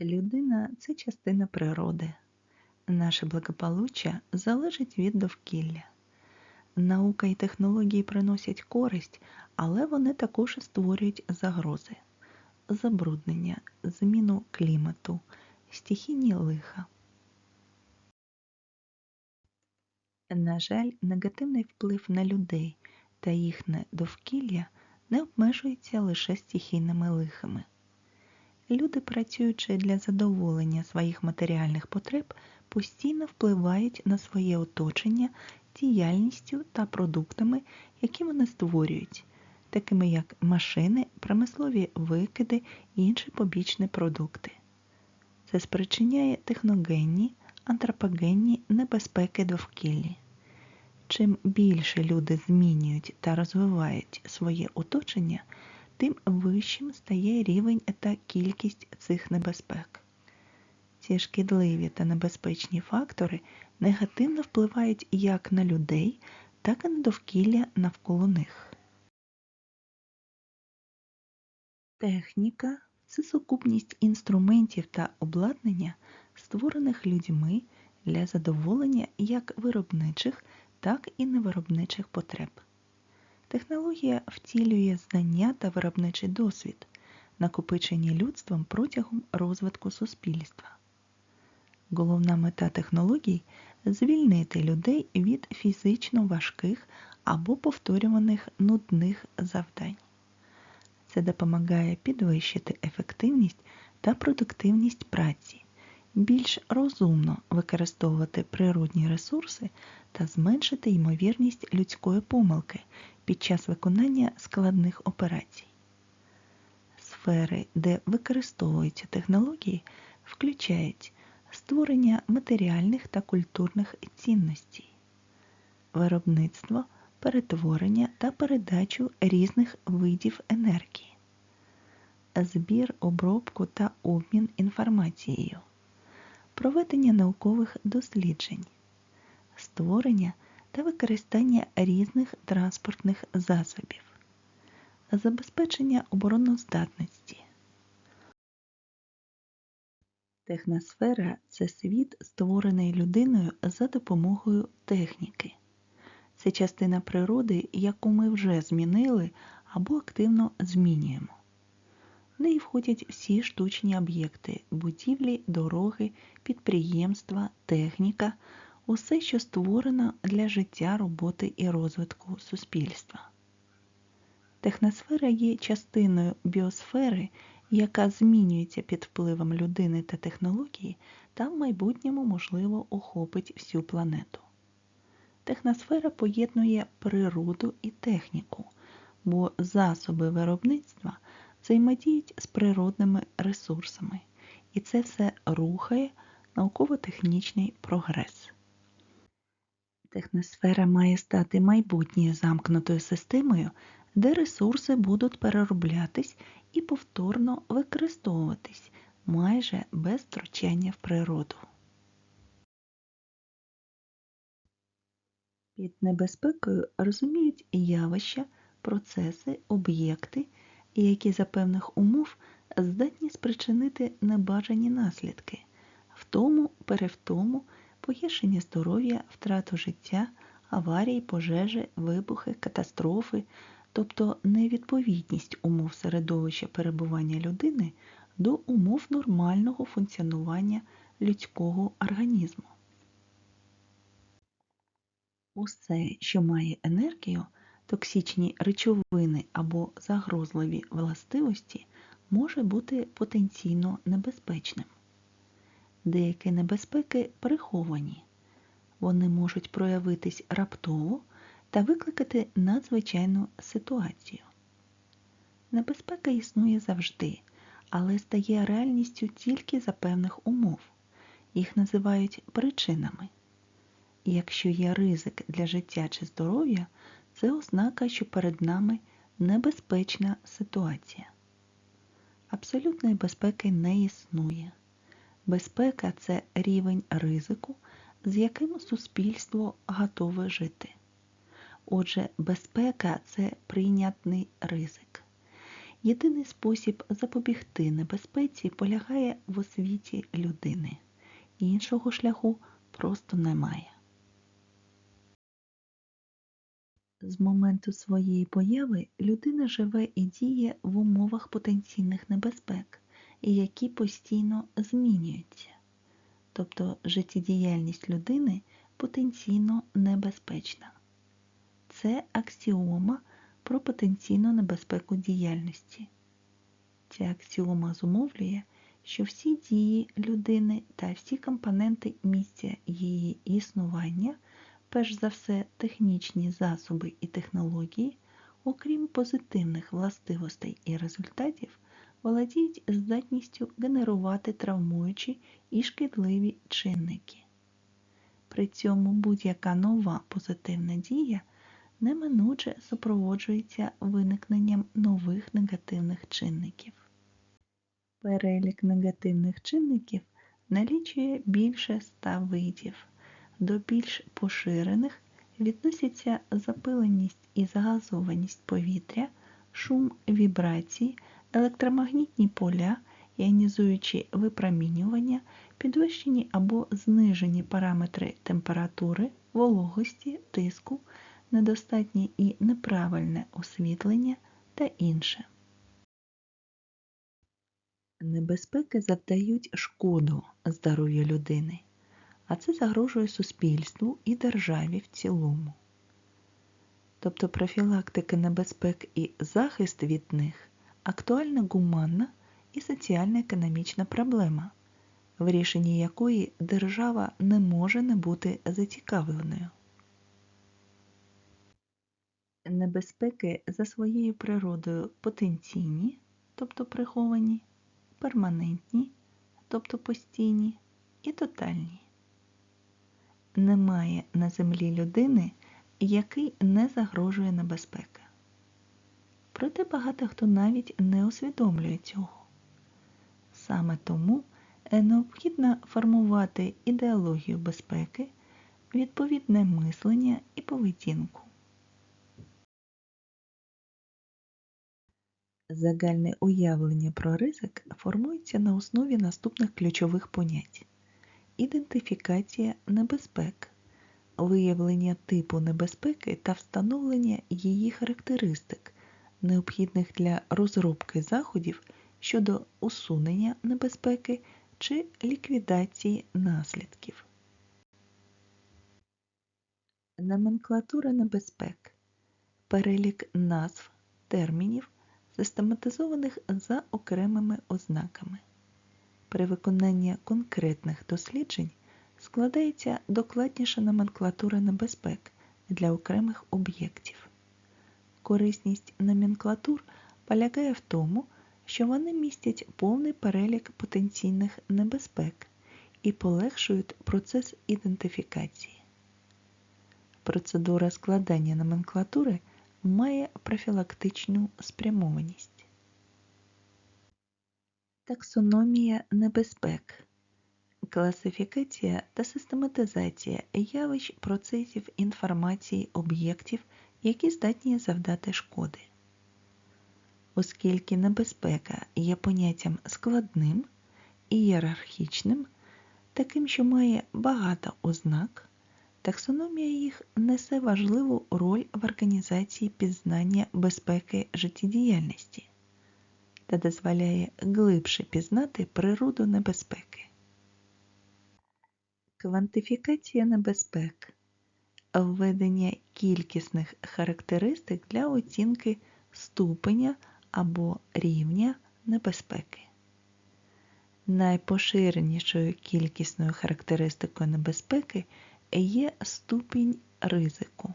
Людина це частина природи. Наше благополуччя залежить від довкілля. Наука і технології приносять користь, але вони також створюють загрози, забруднення, зміну клімату, стихійні лиха. На жаль, негативний вплив на людей та їхнє довкілля не обмежується лише стихійними лихами. Люди, працюючи для задоволення своїх матеріальних потреб, постійно впливають на своє оточення діяльністю та продуктами, які вони створюють, такими як машини, промислові викиди і інші побічні продукти. Це спричиняє техногенні, антропогенні небезпеки довкіллі. Чим більше люди змінюють та розвивають своє оточення, тим вищим стає рівень та кількість цих небезпек. Ці шкідливі та небезпечні фактори негативно впливають як на людей, так і на довкілля навколо них. Техніка це сукупність інструментів та обладнання, створених людьми для задоволення як виробничих, так і невиробничих потреб. Технологія втілює знання та виробничий досвід, накопичені людством протягом розвитку суспільства. Головна мета технологій звільнити людей від фізично важких або повторюваних нудних завдань. Це допомагає підвищити ефективність та продуктивність праці, більш розумно використовувати природні ресурси та зменшити ймовірність людської помилки під час виконання складних операцій. Сфери, де використовуються технології, включають створення матеріальних та культурних цінностей, виробництво, перетворення та передачу різних видів енергії, збір, обробку та обмін інформацією, проведення наукових досліджень, створення та використання різних транспортних засобів, забезпечення обороноздатності. Техносфера це світ, створений людиною за допомогою техніки. Це частина природи, яку ми вже змінили або активно змінюємо. В неї входять всі штучні об'єкти, будівлі, дороги, підприємства, техніка, усе, що створено для життя, роботи і розвитку суспільства. Техносфера є частиною біосфери, яка змінюється під впливом людини та технології, та в майбутньому, можливо, охопить всю планету. Техносфера поєднує природу і техніку, бо засоби виробництва взаємодіють з природними ресурсами, і це все рухає науково-технічний прогрес. Техносфера має стати майбутньою замкнутою системою, де ресурси будуть перероблятись і повторно використовуватись майже без втручання в природу. Під небезпекою розуміють явища, процеси, об'єкти, які за певних умов здатні спричинити небажані наслідки, втому, перевтому, погіршення здоров'я, втрату життя, аварії, пожежі, вибухи, катастрофи, тобто невідповідність умов середовища перебування людини до умов нормального функціонування людського організму. Усе, що має енергію, токсичні речовини або загрозливі властивості, може бути потенційно небезпечним. Деякі небезпеки приховані, вони можуть проявитись раптово та викликати надзвичайну ситуацію. Небезпека існує завжди, але стає реальністю тільки за певних умов. Їх називають причинами. Якщо є ризик для життя чи здоров'я, це ознака, що перед нами небезпечна ситуація. Абсолютної безпеки не існує. Безпека це рівень ризику, з яким суспільство готове жити. Отже, безпека це прийнятний ризик. Єдиний спосіб запобігти небезпеці полягає в освіті людини. Іншого шляху просто немає. З моменту своєї появи людина живе і діє в умовах потенційних небезпек, які постійно змінюються. Тобто життєдіяльність людини потенційно небезпечна. Це аксіома про потенційну небезпеку діяльності. Ця аксіома зумовлює, що всі дії людини та всі компоненти місця її існування, перш за все технічні засоби і технології, окрім позитивних властивостей і результатів, володіють здатністю генерувати травмуючі і шкідливі чинники. При цьому будь-яка нова позитивна дія неминуче супроводжується виникненням нових негативних чинників. Перелік негативних чинників налічує більше ста видів. До більш поширених відносяться запиленість і загазованість повітря, шум вібрації, електромагнітні поля, іонізуючі випромінювання, підвищені або знижені параметри температури, вологості, тиску, недостатнє і неправильне освітлення та інше. Небезпеки завдають шкоду здоров'ю людини, а це загрожує суспільству і державі в цілому. Тобто профілактика небезпек і захист від них актуальна гуманна і соціально-економічна проблема, в рішенні якої держава не може не бути зацікавленою. Небезпеки за своєю природою потенційні, тобто приховані, перманентні, тобто постійні, і тотальні. Немає на землі людини, який не загрожує небезпека. Проте багато хто навіть не усвідомлює цього. Саме тому необхідно формувати ідеологію безпеки, відповідне мислення і поведінку. Загальне уявлення про ризик формується на основі наступних ключових понять: ідентифікація небезпек, виявлення типу небезпеки та встановлення її характеристик, необхідних для розробки заходів щодо усунення небезпеки чи ліквідації наслідків. Номенклатура небезпек, перелік назв, термінів систематизованих за окремими ознаками. При виконанні конкретних досліджень складається докладніша номенклатура небезпек для окремих об'єктів. Корисність номенклатур полягає в тому, що вони містять повний перелік потенційних небезпек і полегшують процес ідентифікації. Процедура складання номенклатури має профілактичну спрямованість. Таксономія небезпек, класифікація та систематизація явищ процесів інформації об'єктів, які здатні завдати шкоди. Оскільки небезпека є поняттям складним і ієрархічним, таким, що має багато ознак, Таксономія їх несе важливу роль в організації пізнання безпеки життєдіяльності та дозволяє глибше пізнати природу небезпеки. Квантифікація небезпек, введення кількісних характеристик для оцінки ступеня або рівня небезпеки. Найпоширенішою кількісною характеристикою небезпеки є ступінь ризику.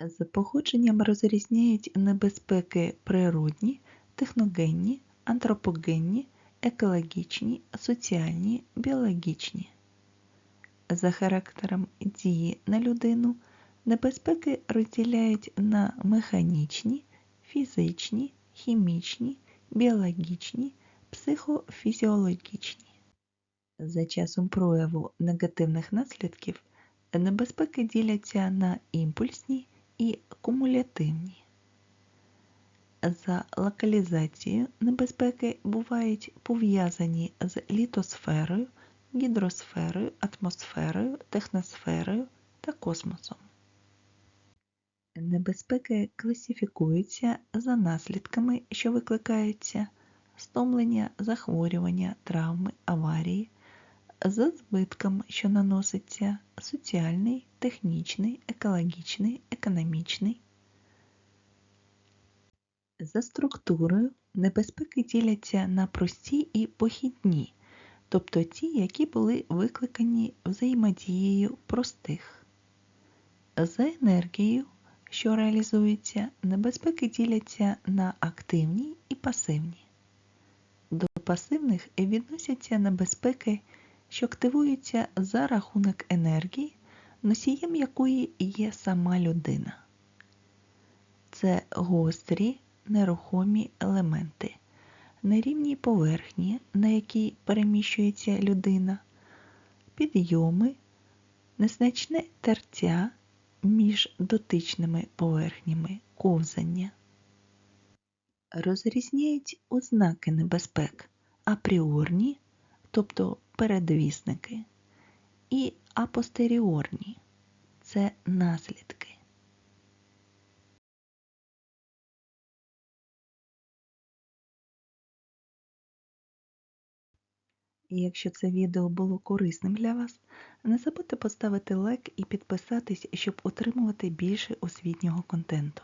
За походженням розрізняють небезпеки природні, техногенні, антропогенні, екологічні, соціальні, біологічні. За характером дії на людину небезпеки розділяють на механічні, фізичні, хімічні, біологічні, психофізіологічні. За часом прояву негативних наслідків небезпеки діляться на імпульсні і кумулятивні. За локалізацією небезпеки бувають пов'язані з літосферою, гідросферою, атмосферою, техносферою та космосом. Небезпеки класифікуються за наслідками, що викликаються стомлення, захворювання, травми, аварії, за збитком, що наноситься соціальний, технічний, екологічний, економічний. За структурою небезпеки діляться на прості і похідні, тобто ті, які були викликані взаємодією простих. За енергією, що реалізується, небезпеки діляться на активні і пасивні. До пасивних відносяться небезпеки, що активуються за рахунок енергії, носієм якої є сама людина. Це гострі нерухомі елементи, нерівні поверхні, на якій переміщується людина, підйоми, незначне тертя між дотичними поверхнями ковзання. Розрізняють ознаки небезпек апріорні, тобто передвісники, і апостеріорні це наслідки. Якщо це відео було корисним для вас, не забудьте поставити лайк і підписатись, щоб отримувати більше освітнього контенту.